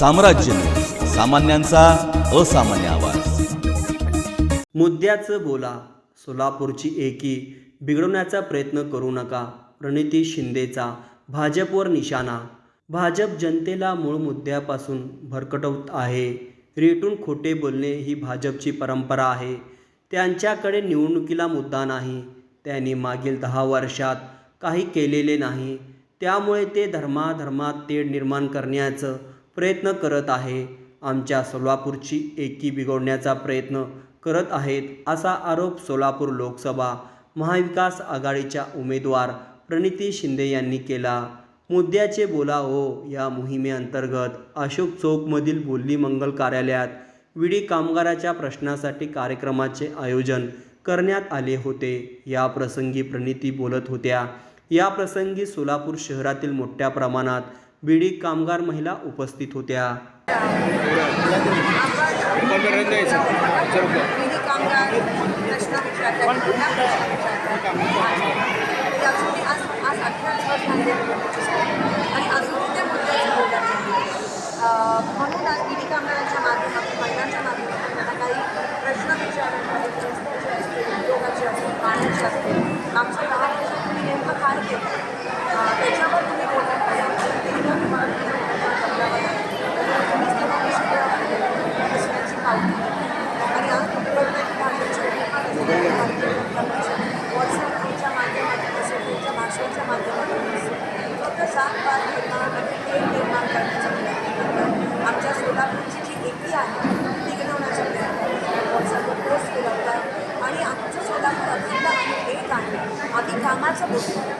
साम्राज्य. सामान्यांचा असामान्य आवाज. मुद्द्याचं बोला. सोलापूरची एकी. बिघडवण्याचा प्रयत्न करू नका. प्रणिती शिंदेचा. भाजपवर निशाणा. भाजप जनतेला मूळ मुद्द्यापासून भरकटवत आहे. रेटून खोटे बोलणे ही भाजपची परंपरा आहे. त्यांच्याकडे निवडणुकीला मुद्दा नाही. त्यांनी मागील दहा वर्षात काही केलेले नाही. त्यामुळे ते धर्माधर्मात तेढ निर्माण करण्याचं प्रयत्न करत आहे. आमच्या सोलापूरची एकी बिघडण्याचा प्रयत्न करत आहेत असा आरोप सोलापूर लोकसभा महाविकास आघाडीच्या उमेदवार प्रणिती शिंदे यांनी केला. मुद्द्याचे बोला हो या मोहिमेअंतर्गत अशोक चौकमधील बोल्ली मंगल कार्यालयात विडी कामगाराच्या प्रश्नासाठी कार्यक्रमाचे आयोजन करण्यात आले होते. या प्रसंगी प्रणिती बोलत होत्या. या प्रसंगी सोलापूर शहरातील मोठ्या प्रमाणात बीडी कामगार महिला उपस्थित होत्या. म्हणून आज कामगारांच्या माध्यमातून महिलांच्या माध्यमातून त्यांना काही प्रश्न विचारायचे असतील उद्योगाचे असतील पाण्याचे असतील Música